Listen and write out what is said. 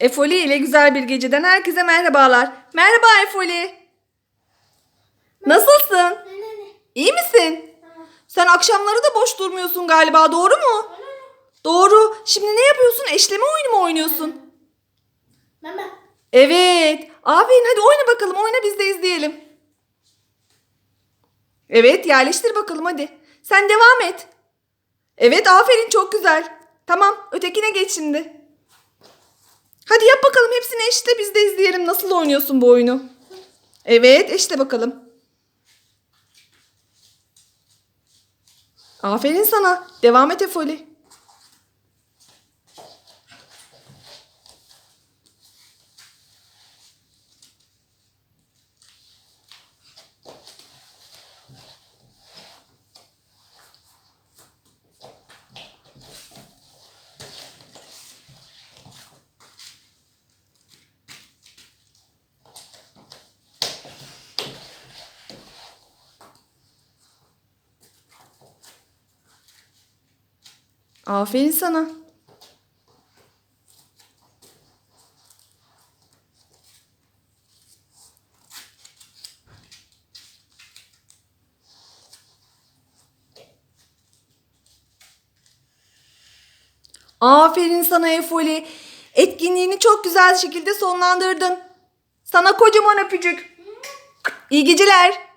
Efoli ile güzel bir geceden herkese merhabalar. Merhaba Efoli. Nasılsın? İyi misin? Sen akşamları da boş durmuyorsun galiba doğru mu? Doğru. Şimdi ne yapıyorsun? Eşleme oyunu mu oynuyorsun? Evet. Aferin hadi oyna bakalım. Oyna biz de izleyelim. Evet yerleştir bakalım hadi. Sen devam et. Evet aferin çok güzel. Tamam ötekine geç şimdi. Bakalım hepsini eşle biz de izleyelim nasıl oynuyorsun bu oyunu. Evet eşle bakalım. Aferin sana. Devam et Efoli. Aferin sana. Aferin sana Efoli. Etkinliğini çok güzel şekilde sonlandırdın. Sana kocaman öpücük. İyi geceler.